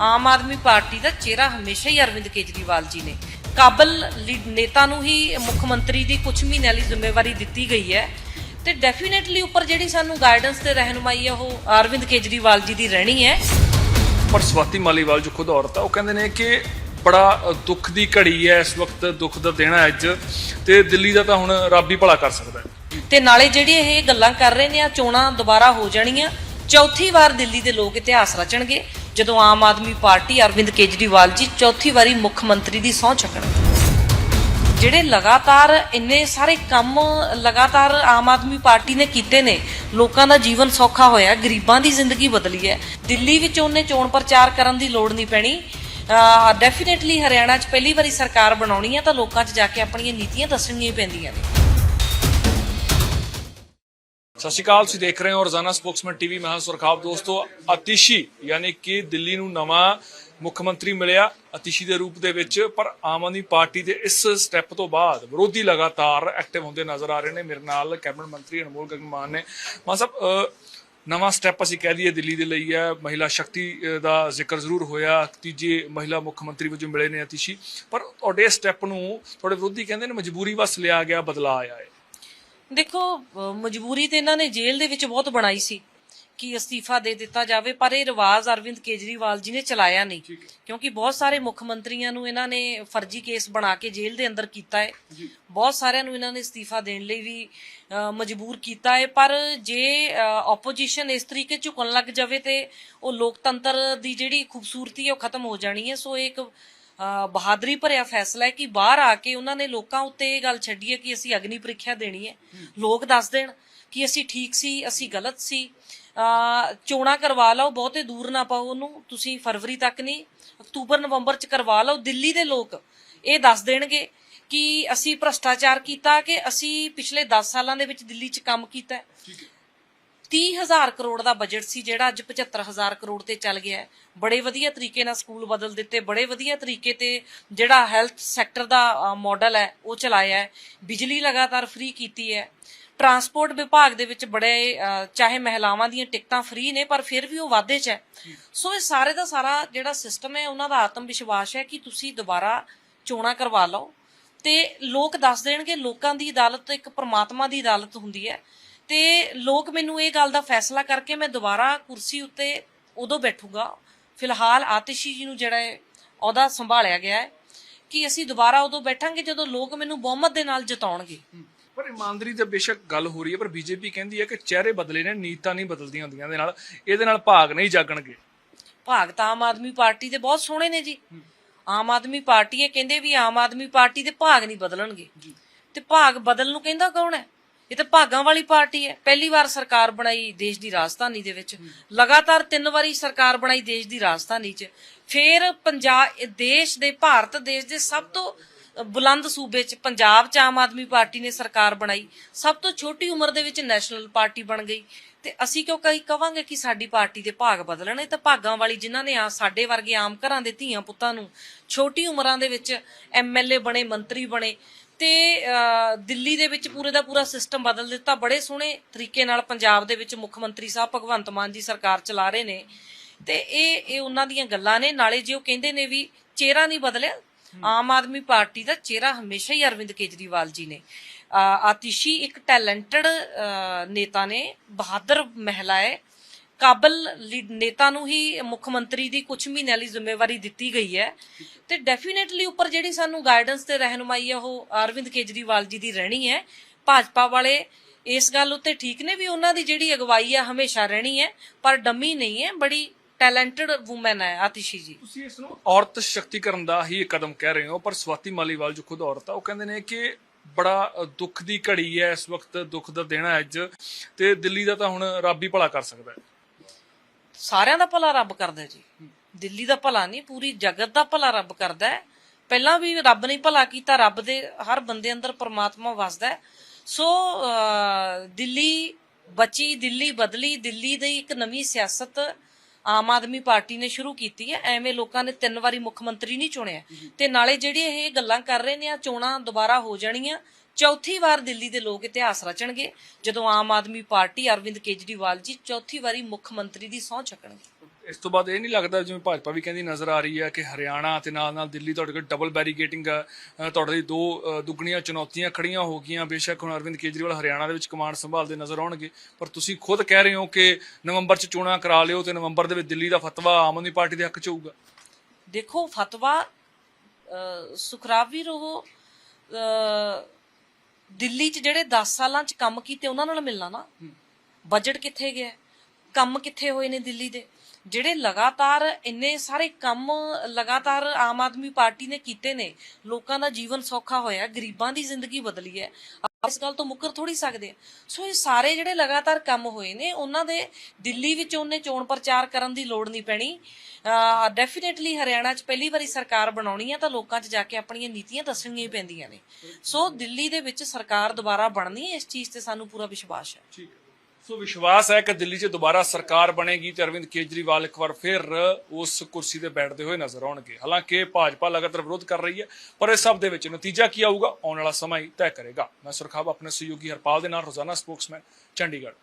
ਆਮ Aadmi party ਦਾ ਚਿਹਰਾ ਹਮੇਸ਼ਾ ਹੀ ਅਰਵਿੰਦ ਕੇਜਰੀਵਾਲ ਜੀ ਨੇ। ਕਾਬਲ ਨੇਤਾ ਨੂੰ ਹੀ ਮੁੱਖ ਮੰਤਰੀ ਦੀ ਕੁਝ ਮਹੀਨਿਆਂ ਲਈ ਜ਼ਿੰਮੇਵਾਰੀ ਦਿੱਤੀ ਗਈ ਹੈ। ਤੇ ਡੈਫੀਨਿਟਲੀ ਉੱਪਰ ਜਿਹੜੀ ਸਾਨੂੰ ਗਾਈਡੈਂਸ ਤੇ ਰਹਿਨੁਮਾਈ ਹੈ ਉਹ ਅਰਵਿੰਦ ਕੇਜਰੀਵਾਲ ਜੀ ਦੀ ਰਹਿਣੀ ਹੈ। ਪਰ ਸਵਾਤੀ ਮਾਲੀਵਾਲ ਜੋ ਖੁਦ ਔਰਤ ਆ ਉਹ ਕਹਿੰਦੇ ਨੇ ਕਿ ਬੜਾ ਦੁੱਖ ਦੀ ਘੜੀ ਹੈ ਇਸ ਵਕਤ ਦੁੱਖ ਦਾ ਦਿਨ ਹੈ ਅੱਜ ਤੇ ਦਿੱਲੀ ਦਾ ਤਾਂ ਹੁਣ ਰੱਬ ਹੀ ਭਲਾ ਕਰ ਸਕਦਾ ਤੇ ਨਾਲੇ ਜਿਹੜੀ ਇਹ ਗੱਲਾਂ ਕਰ ਰਹੇ ਨੇ ਆ ਚੋਣਾਂ ਦੁਬਾਰਾ ਹੋ ਜਾਣੀਆਂ ਚੌਥੀ ਵਾਰ ਦਿੱਲੀ ਦੇ ਲੋਕ ਇਤਿਹਾਸ ਰਚਣਗੇ। ਜਦੋਂ ਆਮ ਆਦਮੀ ਪਾਰਟੀ ਅਰਵਿੰਦ ਕੇਜਰੀਵਾਲ ਜੀ ਚੌਥੀ ਵਾਰੀ ਮੁੱਖ ਮੰਤਰੀ ਦੀ ਸਹੁੰ ਚੱਕਣਗੇ ਜਿਹੜੇ ਲਗਾਤਾਰ ਇੰਨੇ ਸਾਰੇ ਕੰਮ ਲਗਾਤਾਰ ਆਮ ਆਦਮੀ ਪਾਰਟੀ ਨੇ ਕੀਤੇ ਨੇ, ਲੋਕਾਂ ਦਾ ਜੀਵਨ ਸੌਖਾ ਹੋਇਆ, ਗਰੀਬਾਂ ਦੀ ਜ਼ਿੰਦਗੀ ਬਦਲੀ ਹੈ। ਦਿੱਲੀ ਵਿੱਚ ਉਹਨੇ ਚੋਣ ਪ੍ਰਚਾਰ ਕਰਨ ਦੀ ਲੋੜ ਨਹੀਂ ਪੈਣੀ। ਡੈਫੀਨਿਟਲੀ ਹਰਿਆਣਾ 'ਚ ਪਹਿਲੀ ਵਾਰੀ ਸਰਕਾਰ ਬਣਾਉਣੀ ਹੈ ਤਾਂ ਲੋਕਾਂ 'ਚ ਜਾ ਕੇ ਆਪਣੀਆਂ ਨੀਤੀਆਂ ਦੱਸਣੀਆਂ ਹੀ ਪੈਂਦੀਆਂ ਨੇ। ਸਤਿ ਸ਼੍ਰੀ ਅਕਾਲ, ਤੁਸੀਂ ਦੇਖ ਰਹੇ ਹੋ ਰੋਜ਼ਾਨਾ ਸਪੋਕਸਮੈਨ ਟੀਵੀ, ਮੈਂ ਹਾਂ ਸੁਰਖਾਬ ਦੋਸਤੋ। ਅਤਿਸ਼ੀ, ਯਾਨੀ ਕਿ ਦਿੱਲੀ ਨੂੰ ਨਵਾਂ ਮੁੱਖ ਮੰਤਰੀ ਮਿਲਿਆ ਅਤਿਸ਼ੀ ਦੇ ਰੂਪ ਦੇ ਵਿੱਚ, ਪਰ ਆਮ ਆਦਮੀ ਪਾਰਟੀ ਦੇ ਇਸ ਸਟੈਪ ਤੋਂ ਬਾਅਦ ਵਿਰੋਧੀ ਲਗਾਤਾਰ ਐਕਟਿਵ ਹੁੰਦੇ ਨਜ਼ਰ ਆ ਰਹੇ ਨੇ। ਮੇਰੇ ਨਾਲ ਕੈਬਨਿਟ ਮੰਤਰੀ ਅਨਮੋਲ ਗਗਨ ਮਾਨ ਨੇ। ਮਾਨ ਸਾਹਿਬ ਨਵਾਂ ਸਟੈਪ ਅਸੀਂ ਕਹਿ ਦਈਏ ਦਿੱਲੀ ਦੇ ਲਈ ਹੈ। ਮਹਿਲਾ ਸ਼ਕਤੀ ਦਾ ਜ਼ਿਕਰ ਜ਼ਰੂਰ ਹੋਇਆ। ਤੀਜੇ ਮਹਿਲਾ ਮੁੱਖ ਮੰਤਰੀ ਵਜੋਂ ਮਿਲੇ ਨੇ ਅਤਿਸ਼ੀ। ਪਰ ਤੁਹਾਡੇ ਸਟੈਪ ਨੂੰ ਤੁਹਾਡੇ ਵਿਰੋਧੀ ਕਹਿੰਦੇ ਨੇ, ਮਜਬੂਰੀ ਵਸ ਲਿਆ ਗਿਆ ਬਦਲਾ ਆਇਆ ਹੈ। ਦੇਖੋ ਮਜਬੂਰੀ ਤੇ ਇਹਨਾਂ ਨੇ ਜੇਲ੍ਹ ਦੇ ਵਿੱਚ ਬਹੁਤ ਬਣਾਈ ਸੀ ਕਿ ਅਸਤੀਫਾ ਦੇ ਦਿੱਤਾ ਜਾਵੇ ਪਰ ਇਹ ਰਿਵਾਜ ਅਰਵਿੰਦ ਕੇਜਰੀਵਾਲ ਜੀ ਨੇ ਚਲਾਇਆ ਨਹੀਂ। ਕਿਉਂਕਿ ਬਹੁਤ ਸਾਰੇ ਮੁੱਖ ਮੰਤਰੀਆਂ ਨੂੰ ਇਹਨਾਂ ਨੇ ਫਰਜ਼ੀ ਕੇਸ ਬਣਾ ਕੇ ਜੇਲ੍ਹ ਦੇ ਅੰਦਰ ਕੀਤਾ ਹੈ। ਬਹੁਤ ਸਾਰਿਆਂ ਨੂੰ ਇਹਨਾਂ ਨੇ ਅਸਤੀਫਾ ਦੇਣ ਲਈ ਵੀ ਮਜਬੂਰ ਕੀਤਾ ਹੈ। ਪਰ ਜੇ ਆਪੋਜੀਸ਼ਨ ਇਸ ਤਰੀਕੇ ਝੁਕਣ ਲੱਗ ਜਾਵੇ ਤੇ ਉਹ ਲੋਕਤੰਤਰ ਦੀ ਜਿਹੜੀ ਖੂਬਸੂਰਤੀ ਹੈ ਉਹ ਖਤਮ ਹੋ ਜਾਣੀ ਹੈ। ਸੋ ਇੱਕ ਬਹਾਦਰੀ ਭਰਿਆ ਫੈਸਲਾ ਹੈ ਕਿ ਬਾਹਰ ਆ ਕੇ ਉਹਨਾਂ ਨੇ ਲੋਕਾਂ ਉੱਤੇ ਇਹ ਗੱਲ ਛੱਡੀ ਹੈ ਕਿ ਅਸੀਂ ਅਗਨੀ ਪ੍ਰੀਖਿਆ ਦੇਣੀ ਹੈ। ਲੋਕ ਦੱਸ ਦੇਣ ਕਿ ਅਸੀਂ ਠੀਕ ਸੀ, ਅਸੀਂ ਗਲਤ ਸੀ। ਅਹ ਚੋਣਾਂ ਕਰਵਾ ਲਓ, ਬਹੁਤੇ ਦੂਰ ਨਾ ਪਾਓ ਉਹਨੂੰ। ਤੁਸੀਂ ਫਰਵਰੀ ਤੱਕ ਨਹੀਂ, ਅਕਤੂਬਰ, ਨਵੰਬਰ ਚ ਕਰਵਾ ਲਓ। ਦਿੱਲੀ ਦੇ ਲੋਕ ਇਹ ਦੱਸ ਦੇਣਗੇ ਕਿ ਅਸੀਂ ਭ੍ਰਸ਼ਟਾਚਾਰ ਕੀਤਾ ਕਿ ਅਸੀਂ ਪਿਛਲੇ 10 ਸਾਲਾਂ ਦੇ ਵਿੱਚ ਦਿੱਲੀ ਚ ਕੰਮ ਕੀਤਾ 30000 ਕਰੋੜ ਦਾ ਬਜਟ ਸੀ ਜਿਹੜਾ ਅੱਜ 75000 ਕਰੋੜ ਤੇ ਚੱਲ ਗਿਆ ਬੜੇ ਵਧੀਆ ਤਰੀਕੇ ਨਾਲ ਸਕੂਲ ਬਦਲ ਦਿੱਤੇ, ਬੜੇ ਵਧੀਆ ਤਰੀਕੇ ਤੇ ਜਿਹੜਾ ਹੈਲਥ ਸੈਕਟਰ ਦਾ ਮਾਡਲ ਹੈ, ਉਹ ਚਲਾਇਆ ਹੈ। ਬਿਜਲੀ ਲਗਾਤਾਰ ਫ੍ਰੀ ਕੀਤੀ ਹੈ। ਟਰਾਂਸਪੋਰਟ ਵਿਭਾਗ ਦੇ ਵਿੱਚ ਬੜੇ ਚਾਹੇ ਮਹਿਲਾਵਾਂ ਦੀਆਂ ਟਿਕਟਾਂ ਫ੍ਰੀ ਨੇ, ਪਰ ਫਿਰ ਵੀ ਉਹ ਵਾਧੇ 'ਚ ਹੈ। ਸੋ ਇਹ ਸਾਰੇ ਦਾ ਸਾਰਾ ਜਿਹੜਾ ਸਿਸਟਮ ਹੈ, ਉਹਨਾਂ ਦਾ ਆਤਮ ਵਿਸ਼ਵਾਸ ਹੈ ਕਿ ਤੁਸੀਂ ਦੁਬਾਰਾ ਚੋਣਾਂ ਕਰਵਾ ਲਓ। ਤੇ ਲੋਕ ਦੱਸ ਦੇਣਗੇ, ਲੋਕਾਂ ਦੀ ਅਦਾਲਤ ਇੱਕ ਪ੍ਰਮਾਤਮਾ ਦੀ ਅਦਾਲਤ ਹੁੰਦੀ ਹੈ। ਤੇ ਲੋਕ ਮੈਨੂੰ ਇਹ ਗੱਲ ਦਾ ਫੈਸਲਾ ਕਰਕੇ ਮੈਂ ਦੁਬਾਰਾ ਕੁਰਸੀ ਉੱਤੇ ਉਦੋਂ ਬੈਠੂਗਾ। ਫਿਲਹਾਲ ਆਤਿਸ਼ੀ ਜੀ ਨੂੰ ਜਿਹੜਾ ਹੈ ਅਹੁਦਾ ਸੰਭਾਲਿਆ ਗਿਆ ਹੈ ਕਿ ਅਸੀਂ ਦੁਬਾਰਾ ਉਦੋਂ ਬੈਠਾਂਗੇ ਜਦੋਂ ਲੋਕ ਮੈਨੂੰ ਬਹੁਮਤ ਦੇ ਨਾਲ ਜਿਤਾਉਣਗੇ। ਪਰ ਇਮਾਨਦਾਰੀ ਤਾਂ ਬੇਸ਼ੱਕ ਗੱਲ ਹੋ ਰਹੀ ਹੈ ਪਰ ਬੀਜੇਪੀ ਕਹਿੰਦੀ ਹੈ ਕਿ ਚਿਹਰੇ ਬਦਲੇ ਨੇ ਨੀਤਾਂ ਨਹੀਂ ਬਦਲਦੀਆਂ ਹੁੰਦੀਆਂ ਦੇ ਨਾਲ ਇਹਦੇ ਨਾਲ ਭਾਗ ਨਹੀਂ ਜਾਗਣਗੇ। ਭਾਗ ਤਾਂ ਆਮ ਆਦਮੀ ਪਾਰਟੀ ਦੇ ਬਹੁਤ ਸੋਹਣੇ ਨੇ ਜੀ। ਆਮ ਆਦਮੀ ਪਾਰਟੀ ਇਹ ਕਹਿੰਦੇ ਵੀ ਆਮ ਆਦਮੀ ਪਾਰਟੀ ਦੇ ਭਾਗ ਨਹੀਂ ਬਦਲਣਗੇ। ਤੇ ਭਾਗ ਬਦਲ ਨੂੰ ਕਹਿੰਦਾ ਕੌਣ ਹੈ? ਇਹ ਤਾਂ ਭਾਗਾਂ ਵਾਲੀ ਪਾਰਟੀ ਹੈ। ਪਹਿਲੀ ਵਾਰ ਸਰਕਾਰ ਬਣਾਈ ਦੇਸ਼ ਦੀ ਰਾਜਧਾਨੀ ਦੇ ਵਿੱਚ। ਲਗਾਤਾਰ ਤਿੰਨ ਵਾਰੀ ਸਰਕਾਰ ਬਣਾਈ ਦੇਸ਼ ਦੀ ਰਾਜਧਾਨੀ 'ਚ। ਫਿਰ ਪੰਜਾਬ ਦੇਸ਼ ਦੇ, ਭਾਰਤ ਦੇਸ਼ ਦੇ ਸਭ ਤੋਂ ਬੁਲੰਦ ਸੂਬੇ 'ਚ ਪੰਜਾਬ 'ਚ ਆਮ ਆਦਮੀ ਪਾਰਟੀ ਨੇ ਸਰਕਾਰ ਬਣਾਈ। ਸਭ ਤੋਂ ਛੋਟੀ ਉਮਰ ਦੇ ਵਿੱਚ ਨੈਸ਼ਨਲ ਪਾਰਟੀ ਬਣ ਗਈ। ਤੇ ਅਸੀਂ ਕਿਉਂ ਕਹੀ ਕਵਾਂਗੇ ਕਿ ਸਾਡੀ ਪਾਰਟੀ ਦੇ ਭਾਗ ਬਦਲਣ? ਇਹ ਤਾਂ ਭਾਗਾਂ ਵਾਲੀ ਜਿਨ੍ਹਾਂ ਨੇ ਆ ਸਾਡੇ ਵਰਗੇ ਆਮ ਘਰਾਂ ਦੇ ਧੀਆਂ ਪੁੱਤਾਂ ਨੂੰ ਛੋਟੀ ਉਮਰਾਂ ਦੇ ਵਿੱਚ ਐਮਐਲਏ ਬਣੇ, ਮੰਤਰੀ ਬਣੇ ਤੇ ਦਿੱਲੀ ਦੇ ਵਿੱਚ ਪੂਰੇ ਦਾ ਪੂਰਾ ਸਿਸਟਮ ਬਦਲ ਦਿੱਤਾ। ਬੜੇ ਸੋਹਣੇ ਤਰੀਕੇ ਨਾਲ ਪੰਜਾਬ ਦੇ ਵਿੱਚ ਮੁੱਖ ਮੰਤਰੀ ਸਾਹਿਬ ਭਗਵੰਤ ਮਾਨ ਜੀ ਸਰਕਾਰ ਚਲਾ ਰਹੇ ਨੇ। ਤੇ ਇਹ ਇਹ ਉਹਨਾਂ ਦੀਆਂ ਗੱਲਾਂ ਨੇ। ਨਾਲੇ ਜੇ ਉਹ ਕਹਿੰਦੇ ਨੇ ਵੀ ਚਿਹਰਾ ਨਹੀਂ ਬਦਲਿਆ, ਆਮ ਆਦਮੀ ਪਾਰਟੀ ਦਾ ਚਿਹਰਾ ਹਮੇਸ਼ਾ ਹੀ ਅਰਵਿੰਦ ਕੇਜਰੀਵਾਲ ਜੀ ਨੇ। ਆਤਿਸ਼ੀ ਇੱਕ ਟੈਲੈਂਟਡ ਨੇਤਾ ਨੇ, ਬਹਾਦਰ ਮਹਿਲਾ ਹੈ। ਕਾਬਲ ਨੇਤਾ ਨੂੰ ਹੀ ਮੁੱਖ ਮੰਤਰੀ ਦੀ ਕੁਝ ਮਹੀਨਿਆਂ ਲਈ ਜ਼ਿੰਮੇਵਾਰੀ ਦਿੱਤੀ ਗਈ ਹੈ। ਤੇ ਡੈਫੀਨਿਟਲੀ ਉੱਪਰ ਜਿਹੜੀ ਸਾਨੂੰ ਗਾਈਡੈਂਸ ਤੇ ਰਹਿਨੁਮਾਈ ਹੈ, ਉਹ ਅਰਵਿੰਦ ਕੇਜਰੀਵਾਲ ਜੀ ਦੀ ਰਹਿਣੀ ਹੈ। ਭਾਜਪਾ ਵਾਲੇ ਇਸ ਗੱਲ ਉੱਤੇ ਠੀਕ ਨੇ ਵੀ ਉਹਨਾਂ ਦੀ ਜਿਹੜੀ ਅਗਵਾਈ ਹੈ ਹਮੇਸ਼ਾ ਰਹਿਣੀ ਹੈ, ਪਰ ਡੰਮੀ ਨਹੀਂ ਹੈ। ਬੜੀ ਟੈਲੈਂਟਡ ਔਮਨ ਹੈ ਆਤਿਸ਼ੀ ਜੀ। ਤੁਸੀਂ ਇਸ ਨੂੰ ਔਰਤ ਸ਼ਕਤੀਕਰਨ ਦਾ ਹੀ ਇੱਕ ਕਦਮ ਕਹਿ ਰਹੇ ਹੋ, ਪਰ ਸਵਾਤੀ ਮਾਲੀਵਾਲ ਜੋ ਖੁਦ ਔਰਤ ਆ, ਉਹ ਕਹਿੰਦੇ ਨੇ ਕਿ ਬੜਾ ਦੁੱਖ ਦੀ ਘੜੀ ਹੈ ਇਸ ਵਕਤ, ਦੁੱਖ ਦਾ ਦਿਨ ਹੈ ਅੱਜ, ਤੇ ਦਿੱਲੀ ਦਾ ਤਾਂ ਹੁਣ ਰੱਬ ਹੀ ਭਲਾ ਕਰ ਸਕਦਾ ਹੈ। ਸਾਰਿਆਂ ਦਾ ਭਲਾ ਰੱਬ ਕਰਦਾ ਜੀ। ਦਿੱਲੀ ਦਾ ਭਲਾ ਨਹੀਂ, ਪੂਰੀ ਜਗਤ ਦਾ ਭਲਾ ਰੱਬ ਕਰਦਾ ਹੈ। ਪਹਿਲਾਂ ਵੀ ਰੱਬ ਨੇ ਭਲਾ ਕੀਤਾ, ਰੱਬ ਦੇ ਹਰ ਬੰਦੇ ਅੰਦਰ ਪ੍ਰਮਾਤਮਾ ਵਸਦਾ ਸੋ ਦਿੱਲੀ ਬਚੀ, ਦਿੱਲੀ ਬਦਲੀ, ਦਿੱਲੀ ਦੀ ਇੱਕ ਨਵੀਂ ਸਿਆਸਤ ਆਮ ਆਦਮੀ ਪਾਰਟੀ ਨੇ ਸ਼ੁਰੂ ਕੀਤੀ ਹੈ। ਐਵੇਂ ਲੋਕਾਂ ਨੇ ਤਿੰਨ ਵਾਰੀ ਮੁੱਖ ਮੰਤਰੀ ਨਹੀਂ ਚੁਣਿਆ। ਤੇ ਨਾਲੇ ਜਿਹੜੀ ਇਹ ਗੱਲਾਂ ਕਰ ਰਹੇ ਨੇ ਆ, ਚੋਣਾਂ ਦੁਬਾਰਾ ਹੋ ਜਾਣੀਆਂ। ਚੌਥੀ ਵਾਰ ਦਿੱਲੀ ਦੇ ਲੋਕ ਇਤਿਹਾਸ ਰਚਣਗੇ ਜਦੋਂ ਆਮ ਆਦਮੀ ਪਾਰਟੀ ਅਰਵਿੰਦ ਕੇਜਰੀਵਾਲ ਜੀ ਚੌਥੀ ਵਾਰੀ ਮੁੱਖ ਮੰਤਰੀ ਦੀ ਸਹੁੰ ਚੱਕਣਗੇ। ਇਸ ਤੋਂ ਬਾਅਦ ਇਹ ਨਹੀਂ ਲੱਗਦਾ ਜਿਵੇਂ ਭਾਜਪਾ ਵੀ ਕਹਿੰਦੀ ਨਜ਼ਰ ਆ ਰਹੀ ਹੈ ਕਿ ਹਰਿਆਣਾ ਤੇ ਨਾਲ ਨਾਲ ਦਿੱਲੀ ਤੁਹਾਡੇ ਕੋਲ ਡਬਲ ਬੈਰੀਗੇਟਿੰਗ ਤੁਹਾਡੇ ਲਈ ਦੋ ਦੁੱਗਣੀਆਂ ਚੁਣੌਤੀਆਂ ਖੜੀਆਂ ਹੋ ਗਈਆਂ। ਬੇਸ਼ੱਕ ਹੁਣ ਅਰਵਿੰਦ ਕੇਜਰੀਵਾਲ ਹਰਿਆਣਾ ਦੇ ਵਿੱਚ ਕਮਾਂਡ ਸੰਭਾਲਦੇ ਨਜ਼ਰ ਆਉਣਗੇ ਪਰ ਤੁਸੀਂ ਖੁਦ ਕਹਿ ਰਹੇ ਹੋ ਕਿ ਨਵੰਬਰ 'ਚ ਚੋਣਾਂ ਕਰਾ ਲਿਓ ਤੇ ਨਵੰਬਰ ਦੇ ਵਿੱਚ ਦਿੱਲੀ ਦਾ ਫਤਵਾ ਆਮ ਆਦਮੀ ਪਾਰਟੀ ਦੇ ਹੱਕ 'ਚ ਹੋਊਗਾ। ਦੇਖੋ ਫਤਵਾ ਸੁਖਰਾਵੀ ਰੋ ਦਿੱਲੀ 'ਚ ਜਿਹੜੇ 10 ਸਾਲਾਂ 'ਚ ਕੰਮ ਕੀਤੇ ਉਹਨਾਂ ਨਾਲ ਮਿਲਣਾ ਨਾ। ਬਜਟ ਕਿੱਥੇ ਗਿਆ? ਕੰਮ ਕਿੱਥੇ ਹੋਏ ਨੇ ਦਿੱਲੀ ਦੇ? ਜਿਹੜੇ ਲਗਾਤਾਰ ਇੰਨੇ ਸਾਰੇ ਕੰਮ ਲਗਾਤਾਰ ਆਮ ਆਦਮੀ ਪਾਰਟੀ ਨੇ ਕੀਤੇ ਨੇ ਲੋਕਾਂ ਦਾ ਜੀਵਨ ਸੌਖਾ ਹੋਇਆ ਗਰੀਬਾਂ ਦੀ ਜ਼ਿੰਦਗੀ ਬਦਲੀ ਹੈ ਇਸ ਗੱਲ ਤੋਂ ਮੁੱਕਰ ਥੋੜੀ ਸਕਦੇ ਸੋ ਇਹ ਸਾਰੇ ਜਿਹੜੇ ਲਗਾਤਾਰ ਕੰਮ ਹੋਏ ਨੇ ਉਹਨਾਂ ਦੇ ਦਿੱਲੀ ਵਿੱਚ ਉਹਨੇ ਚੋਣ ਪ੍ਰਚਾਰ ਕਰਨ ਦੀ ਲੋੜ ਨਹੀਂ ਪੈਣੀ। ਡੈਫੀਨੇਟਲੀ ਹਰਿਆਣਾ 'ਚ ਪਹਿਲੀ ਵਾਰੀ ਸਰਕਾਰ ਬਣਾਉਣੀ ਹੈ ਤਾਂ ਲੋਕਾਂ 'ਚ ਜਾ ਕੇ ਆਪਣੀਆਂ ਨੀਤੀਆਂ ਦੱਸਣੀਆਂ ਹੀ ਪੈਂਦੀਆਂ ਨੇ। ਸੋ ਦਿੱਲੀ ਦੇ ਵਿੱਚ ਸਰਕਾਰ ਦੁਬਾਰਾ ਬਣਨੀ ਹੈ, ਇਸ ਚੀਜ਼ ਤੇ ਸਾਨੂੰ ਪੂਰਾ ਵਿਸ਼ਵਾਸ ਹੈ। ਠੀਕ ਹੈ। ਸੋ ਵਿਸ਼ਵਾਸ ਹੈ ਕਿ ਦਿੱਲੀ 'ਚ ਦੁਬਾਰਾ ਸਰਕਾਰ ਬਣੇਗੀ ਤੇ ਅਰਵਿੰਦ ਕੇਜਰੀਵਾਲ ਇੱਕ ਵਾਰ ਫਿਰ ਉਸ ਕੁਰਸੀ ਤੇ ਬੈਠਦੇ ਹੋਏ ਨਜ਼ਰ ਆਉਣਗੇ। ਹਾਲਾਂਕਿ ਭਾਜਪਾ ਲਗਾਤਾਰ ਵਿਰੋਧ ਕਰ ਰਹੀ ਹੈ, ਪਰ ਇਸ ਸਭ ਦੇ ਵਿੱਚ ਨਤੀਜਾ ਕੀ ਆਊਗਾ, ਆਉਣ ਵਾਲਾ ਸਮਾਂ ਹੀ ਤੈਅ ਕਰੇਗਾ। ਮੈਂ ਸੁਰਖਾਬ ਆਪਣੇ ਸਹਿਯੋਗੀ ਹਰਪਾਲ ਦੇ ਨਾਲ ਰੋਜ਼ਾਨਾ ਸਪੋਕਸਮੈਨ, ਚੰਡੀਗੜ੍ਹ।